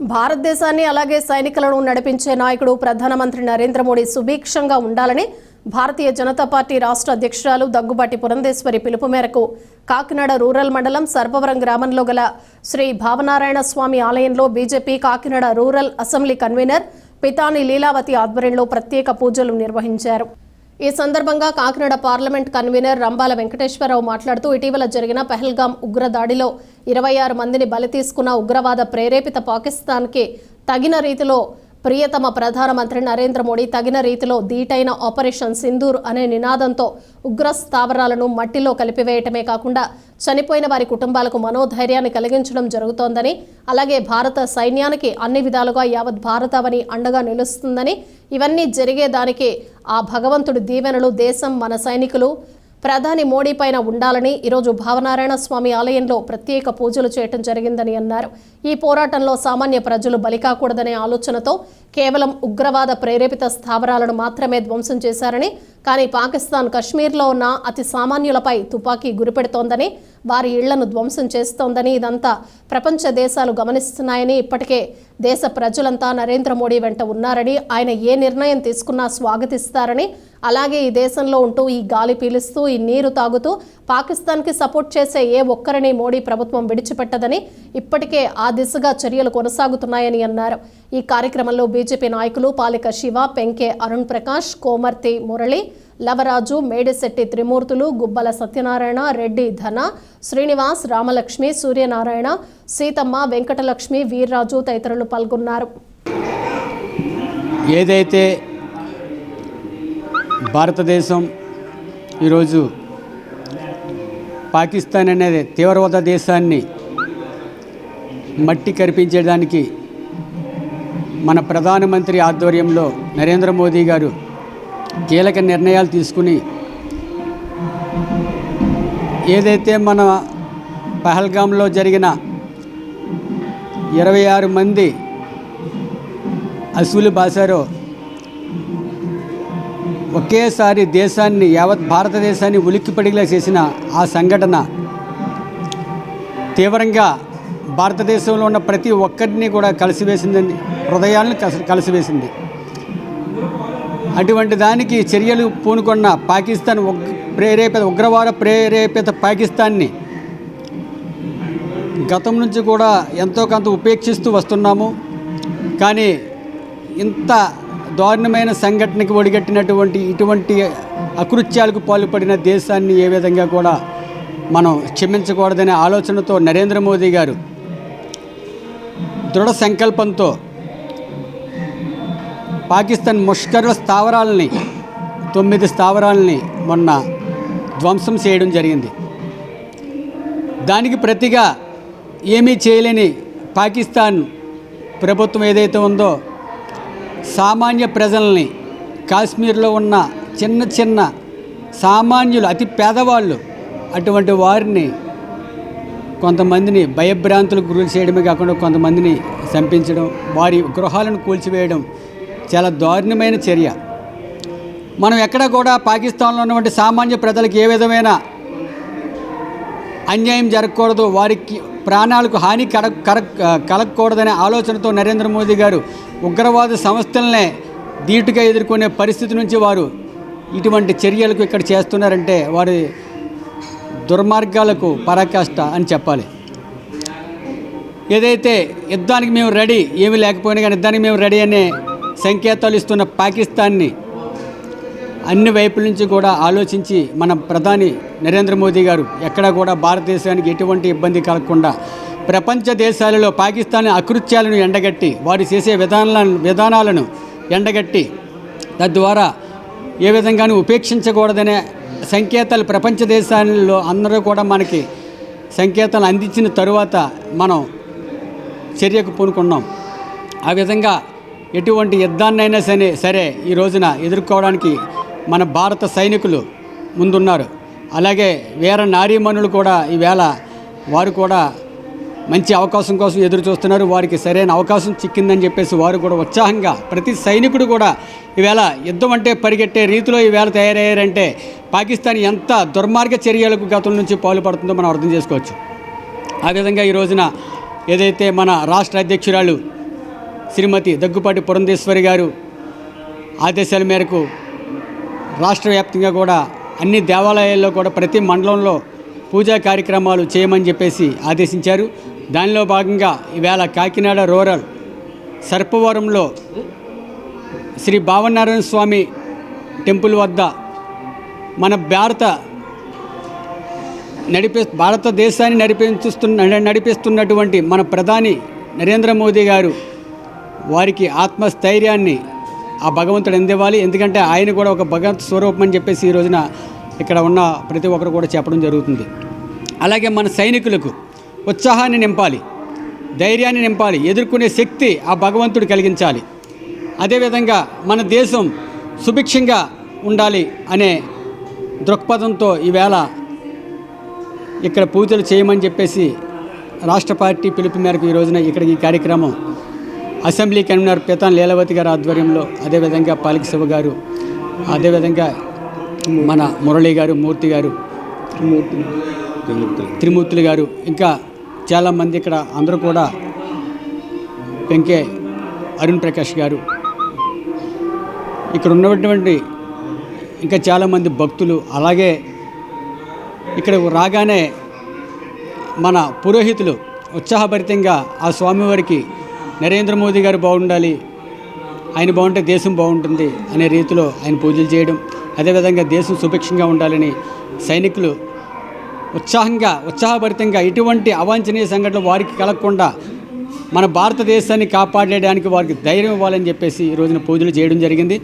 భారతదేశాన్ని అలాగే సైనికులను నడిపించే నాయకుడు ప్రధానమంత్రి నరేంద్ర మోడీ సుభిక్షంగా ఉండాలని భారతీయ జనతా పార్టీ రాష్ట్ర అధ్యక్షురాలు దగ్గుబాటి పురంధేశ్వరి పిలుపు మేరకు కాకినాడ రూరల్ మండలం సర్పవరం గ్రామంలో గల శ్రీ భావనారాయణ స్వామి ఆలయంలో BJP Kakinada rural assembly convener Pithani Leelavathi ఆధ్వర్యంలో ప్రత్యేక పూజలు నిర్వహించారు. ఈ సందర్భంగా కాకినాడ పార్లమెంట్ కన్వీనర్ రంబాల వెంకటేశ్వరరావు మాట్లాడుతూ ఇటీవల జరిగిన పహల్గాం ఉగ్ర దాడిలో ఇరవై ఆరు మందిని బలి తీసుకున్న ఉగ్రవాద ప్రేరేపిత పాకిస్తాన్కి తగిన రీతిలో ప్రియతమ ప్రధానమంత్రి నరేంద్ర మోడీ తగిన రీతిలో దీటైన ఆపరేషన్ సింధూర్ అనే నినాదంతో ఉగ్ర స్థావరాలను మట్టిలో కలిపివేయటమే కాకుండా చనిపోయిన వారి కుటుంబాలకు మనోధైర్యాన్ని కలిగించడం జరుగుతోందని అలాగే భారత సైన్యానికి అన్ని విధాలుగా యావత్ భారతావని అండగా నిలుస్తుందని ఇవన్నీ జరిగేదానికి ఆ భగవంతుడి దీవెనలు దేశం మన సైనికులు ప్రధాని మోడీ పైన ఉండాలని ఈరోజు భావనారాయణ స్వామి ఆలయంలో ప్రత్యేక పూజలు చేయటం జరిగిందని అన్నారు. ఈ పోరాటంలో సామాన్య ప్రజలు బలి కాకూడదనే ఆలోచనతో కేవలం ఉగ్రవాద ప్రేరేపిత స్థావరాలను మాత్రమే ధ్వంసం చేశారని కానీ పాకిస్తాన్ కశ్మీర్లో ఉన్న అతి సామాన్యులపై తుపాకీ గురిపెడుతోందని వారి ఇళ్ళను ధ్వంసం చేస్తోందని ఇదంతా ప్రపంచ దేశాలు గమనిస్తున్నాయని ఇప్పటికే దేశ ప్రజలంతా నరేంద్ర మోడీ వెంట ఉన్నారని ఆయన ఏ నిర్ణయం తీసుకున్నా స్వాగతిస్తారని అలాగే ఈ దేశంలో ఉంటూ ఈ గాలి పీలుస్తూ ఈ నీరు తాగుతూ పాకిస్తాన్కి సపోర్ట్ చేసే ఏ ఒక్కరిని మోడీ ప్రభుత్వం విడిచిపెట్టదని ఇప్పటికే ఆ దిశగా చర్యలు కొనసాగుతున్నాయని అన్నారు. ఈ కార్యక్రమంలో బీజేపీ నాయకులు పాలిక శివ పెంకే అరుణ్ ప్రకాష్ కోమర్తి మురళి లవరాజు మేడిశెట్టి త్రిమూర్తులు గుబ్బల సత్యనారాయణ రెడ్డి ధన శ్రీనివాస్ రామలక్ష్మి సూర్యనారాయణ సీతమ్మ వెంకటలక్ష్మి వీర్రాజు తదితరులు పాల్గొన్నారు. ఏదైతే భారతదేశం ఈరోజు పాకిస్తాన్ అనేది తీవ్రవాద దేశాన్ని మట్టి కరిపించడానికి మన ప్రధానమంత్రి ఆధ్వర్యంలో నరేంద్ర మోదీ గారు కీలక నిర్ణయాలు తీసుకుని ఏదైతే మన పహల్గాంలో జరిగిన ఇరవై ఆరు మంది అసూలు బాసారో ఒకేసారి దేశాన్ని యావత్ భారతదేశాన్ని ఉలిక్కిపడిలా చేసిన ఆ సంఘటన తీవ్రంగా భారతదేశంలో ఉన్న ప్రతి ఒక్కరిని కూడా కలిసివేసిందని హృదయాలను కలిసివేసింది. అటువంటి దానికి చర్యలు పూనుకున్న పాకిస్తాన్ ప్రేరేపిత ఉగ్రవాద ప్రేరేపిత పాకిస్తాన్ని గతం నుంచి కూడా ఎంతో కొంత ఉపేక్షిస్తూ వస్తున్నాము. కానీ ఇంత దారుణమైన సంఘటనకి ఒడిగట్టినటువంటి ఇటువంటి అకృత్యాలకు పాల్పడిన దేశాన్ని ఏ విధంగా కూడా మనం క్షమించకూడదనే ఆలోచనతో నరేంద్ర మోదీ గారు దృఢ సంకల్పంతో పాకిస్తాన్ ముష్కర స్థావరాలని తొమ్మిది స్థావరాలని మొన్న ధ్వంసం చేయడం జరిగింది. దానికి ప్రతిగా ఏమీ చేయలేని పాకిస్తాన్ ప్రభుత్వం ఏదైతే ఉందో సామాన్య ప్రజల్ని కాశ్మీర్లో ఉన్న చిన్న చిన్న సామాన్యులు అతి పేదవాళ్ళు అటువంటి వారిని కొంతమందిని భయభ్రాంతులకు గురి చేయడమే కాకుండా కొంతమందిని చంపించడం వారి గృహాలను కూల్చివేయడం చాలా దారుణమైన చర్య. మనం ఎక్కడ కూడా పాకిస్తాన్లో ఉన్నటువంటి సామాన్య ప్రజలకు ఏ విధమైన అన్యాయం జరగకూడదు వారికి ప్రాణాలకు హాని కడ కర కలగకూడదనే ఆలోచనతో నరేంద్ర మోదీ గారు ఉగ్రవాద సంస్థలనే ధీటుగా ఎదుర్కొనే పరిస్థితి నుంచి వారు ఇటువంటి చర్యలకు ఇక్కడ చేస్తున్నారంటే వారి దుర్మార్గాలకు పరాకాష్ట అని చెప్పాలి. ఏదైతే యుద్ధానికి మేము రెడీ ఏమీ లేకపోయినా కానీ యుద్ధానికి మేము రెడీ అనే సంకేతాలు ఇస్తున్న పాకిస్తాన్ని అన్ని వైపుల నుంచి కూడా ఆలోచించి మన ప్రధాని నరేంద్ర మోదీ గారు ఎక్కడా కూడా భారతదేశానికి ఎటువంటి ఇబ్బంది కలగకుండా ప్రపంచ దేశాలలో పాకిస్తాన్ అకృత్యాలను ఎండగట్టి వారు చేసే విధానాలను విధానాలను ఎండగట్టి తద్వారా ఏ విధంగానూ ఉపేక్షించకూడదనే సంకేతాలు ప్రపంచ దేశాలలో అందరూ కూడా మనకి సంకేతాలు అందించిన తరువాత మనం చర్యకు పూనుకున్నాం. ఆ విధంగా ఎటువంటి యుద్ధాన్నైనా సరే సరే ఈ రోజున ఎదుర్కోవడానికి మన భారత సైనికులు ముందున్నారు. అలాగే వీర నారీమణులు కూడా ఈవేళ వారు కూడా మంచి అవకాశం కోసం ఎదురు చూస్తున్నారు వారికి సరైన అవకాశం చిక్కిందని చెప్పేసి వారు కూడా ఉత్సాహంగా ప్రతి సైనికుడు కూడా ఈవేళ యుద్ధం అంటే పరిగెట్టే రీతిలో ఈవేళ తయారయ్యారంటే పాకిస్తాన్ ఎంత దుర్మార్గ చర్యలకు గతం నుంచి పాల్పడుతుందో మనం అర్థం చేసుకోవచ్చు. ఆ విధంగా ఈ రోజున ఏదైతే మన రాష్ట్ర అధ్యక్షురాలు శ్రీమతి దగ్గుపాటి పురంధేశ్వరి గారు ఆదేశాల మేరకు రాష్ట్ర వ్యాప్తంగా కూడా అన్ని దేవాలయాల్లో కూడా ప్రతి మండలంలో పూజా కార్యక్రమాలు చేయమని చెప్పేసి ఆదేశించారు. దానిలో భాగంగా ఈవేళ కాకినాడ రూరల్ సర్పవరంలో శ్రీ భావనారాయణ స్వామి టెంపుల్ వద్ద మన భారత నడిపే భారతదేశాన్ని నడిపిస్తున్న నడిపిస్తున్నటువంటి మన ప్రధాని నరేంద్ర మోదీ గారు వారికి ఆత్మస్థైర్యాన్ని ఆ భగవంతుడు అందివ్వాలి. ఎందుకంటే ఆయన కూడా ఒక భగవత్ స్వరూపం అని చెప్పేసి ఈ రోజున ఇక్కడ ఉన్న ప్రతి ఒక్కరు కూడా చెప్పడం జరుగుతుంది. అలాగే మన సైనికులకు ఉత్సాహాన్ని నింపాలి. ధైర్యాన్ని నింపాలి. ఎదుర్కొనే శక్తి ఆ భగవంతుడు కలిగించాలి. అదేవిధంగా మన దేశం సుభిక్షంగా ఉండాలి అనే దృక్పథంతో ఈవేళ ఇక్కడ పూజలు చేయమని చెప్పేసి రాష్ట్ర పార్టీ పిలుపు మేరకు ఈ రోజున ఇక్కడ ఈ కార్యక్రమం అసెంబ్లీ కన్వీనర్ పితాన్ లీలావతి గారి ఆధ్వర్యంలో అదేవిధంగా పాలక శివ గారు అదేవిధంగా మన మురళి గారు మూర్తి గారు త్రిమూర్తులు గారు ఇంకా చాలామంది ఇక్కడ అందరూ కూడా వెంకే అరుణ్ ప్రకాష్ గారు. ఇక్కడ ఉన్నటువంటి ఇంకా చాలామంది భక్తులు అలాగే ఇక్కడ రాగానే మన పురోహితులు ఉత్సాహభరితంగా ఆ స్వామివారికి నరేంద్ర మోదీ గారు బాగుండాలి. ఆయన బాగుంటే దేశం బాగుంటుంది అనే రీతిలో ఆయన పూజలు చేయడం. అదేవిధంగా దేశం సుభిక్షంగా ఉండాలని సైనికులు ఉత్సాహంగా ఉత్సాహభరితంగా ఇటువంటి అవాంఛనీయ సంఘటనలు వారికి కలగకుండా మన భారతదేశాన్ని కాపాడడానికి వారికి ధైర్యం ఇవ్వాలని చెప్పేసి ఈ రోజున పూజలు చేయడం జరిగింది.